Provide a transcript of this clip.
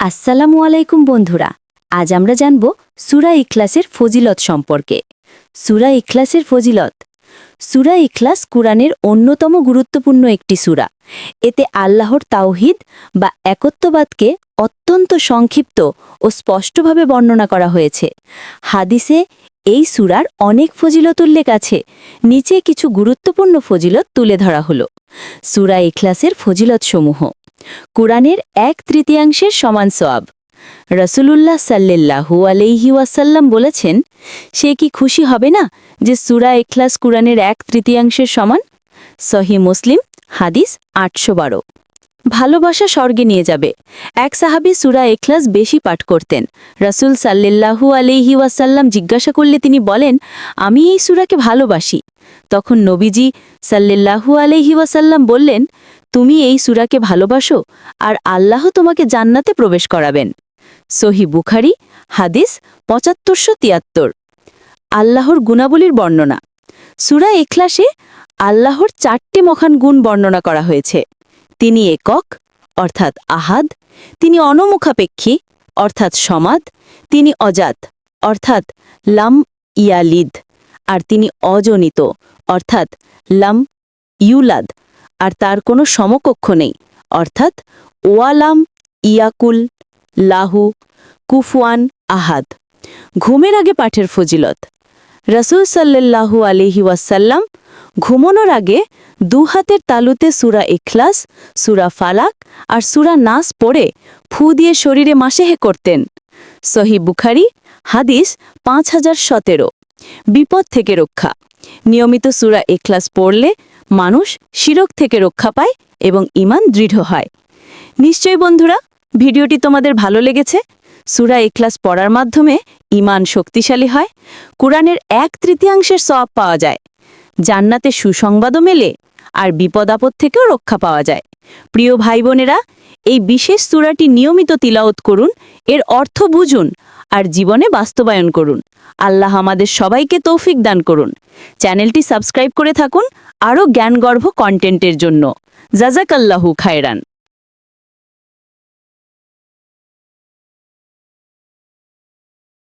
আসসালামু আলাইকুম বন্ধুরা, আজ আমরা জানব সুরা ইখলাসের ফজিলত সম্পর্কে। সুরা ইখলাসের ফজিলত। সুরা ইখলাস কুরআনের অন্যতম গুরুত্বপূর্ণ একটি সুরা। এতে আল্লাহর তাওহিদ বা একত্ববাদকে অত্যন্ত সংক্ষিপ্ত ও স্পষ্টভাবে বর্ণনা করা হয়েছে। হাদিসে এই সুরার অনেক ফজিলত উল্লেখ আছে, নিচে কিছু গুরুত্বপূর্ণ ফজিলত তুলে ধরা হলো। সুরা ইখলাসের ফজিলতসমূহ। কুরআনের এক তৃতীয়াংশের সমান সোয়াব রসুলুল্লাহ সাল্লাহু আলাইহি ওয়াসাল্লাম বলেছেন, সে কি খুশি হবে না যে সুরা এখলাস কুরআনের এক তৃতীয়াংশের সমান? সহি মুসলিম, হাদিস আটশো বারো। ভালোবাসা স্বর্গে নিয়ে যাবে। এক সাহাবি সুরা এখলাস বেশি পাঠ করতেন। রাসূল সাল্লাল্লাহু আলাইহি ওয়াসাল্লাম জিজ্ঞাসা করলে তিনি বলেন, আমি এই সুরাকে ভালোবাসি। তখন নবীজি সাল্লাল্লাহু আলাইহি ওয়াসাল্লাম বললেন তুমি এই সুরাকে ভালোবাসো আর আল্লাহ তোমাকে জান্নাতে প্রবেশ করাবেন। সহি বুখারি, হাদিস পঁচাত্তরশো তিয়াত্তর। আল্লাহর গুণাবলীর বর্ণনা। সুরা এখলাসে আল্লাহর চারটি মহান গুণ বর্ণনা করা হয়েছে। তিনি একক, অর্থাৎ আহাদ, তিনি অনমুখাপেক্ষী, অর্থাৎ সমাদ, তিনি অজাত, অর্থাৎ লাম ইয়ালিদ, আর তিনি অজনিত, অর্থাৎ লাম ইউলাদ আর তার কোনো সমকক্ষ নেই। অর্থাৎ, ওয়ালাম ইয়াকুল লাহু কুফওয়ান আহাদ। ঘুমের আগে পাঠের ফজিলত। রসুল সাল্লাল্লাহু আলিহি ওয়াসাল্লাম ঘুমনোর আগে দু হাতের তালুতে সুরা ইখলাস, সুরা ফালাক আর সুরা নাস পড়ে ফু দিয়ে শরীরে মাসেহে করতেন। সহি বুখারি, হাদিস পাঁচ হাজার সতেরো। বিপদ থেকে রক্ষা। নিয়মিত সুরা এখলাস পড়লে মানুষ শিরক থেকে রক্ষা পায় এবং ইমান দৃঢ় হয়। নিশ্চয় বন্ধুরা, ভিডিওটি তোমাদের ভালো লেগেছে? সুরা এখলাস পড়ার মাধ্যমে ইমান শক্তিশালী হয়, কোরআনের এক তৃতীয়াংশের সব পাওয়া যায়, জান্নাতে সুসংবাদও মেলে আর বিপদ আপদ থেকেও রক্ষা পাওয়া যায়। প্রিয় ভাই বোনেরা এই বিশেষ সুরাটি নিয়মিত তিলাওত করুন, এর অর্থ বুঝুন আর জীবনে বাস্তবায়ন করুন। আল্লাহ আমাদের সবাইকে তৌফিক দান করুন। চ্যানেলটি সাবস্ক্রাইব করে থাকুন। আরও জ্ঞানগর্ভ কন্টেন্টের জন্য। জাজাকাল্লাহু খায়রান।